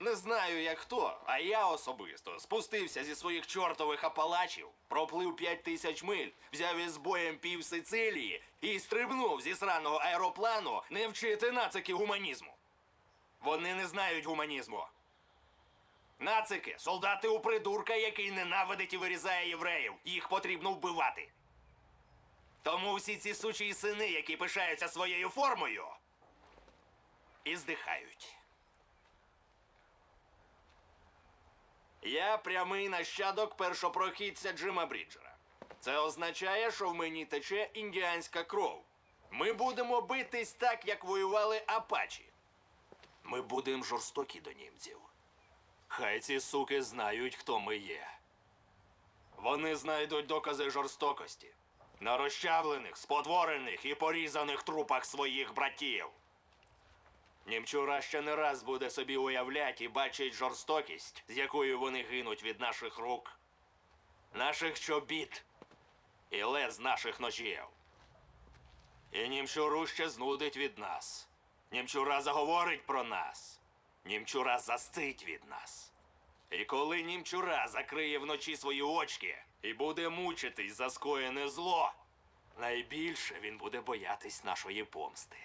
Не знаю, як хто, а я особисто спустився зі своїх чортових апалачів, проплив п'ять тисяч миль, взяв із боєм пів Сицилії і стрибнув зі сраного аероплану не вчити нацики гуманізму. Вони не знають гуманізму. Нацики солдати у придурка, який ненавидить і вирізає євреїв. Їх потрібно вбивати. Тому всі ці сучі сини, які пишаються своєю формою, і здихають. Я прямий нащадок першопрохідця Джима Бріджера. Це означає, що в мені тече індіанська кров. Ми будемо битись так, як воювали апачі. Ми будемо жорстокі до німців. Хай ці суки знають, хто ми є. Вони знайдуть докази жорстокості на розчавлених, спотворених і порізаних трупах своїх братів. Німчура ще не раз буде собі уявлять і бачить жорстокість, з якою вони гинуть від наших рук, наших чобіт і лез наших ножів. І німчуру ще знудить від нас. Німчура заговорить про нас. Німчура застить від нас. І коли німчура закриє вночі свої очки і буде мучитись за скоєне зло, найбільше він буде боятись нашої помсти.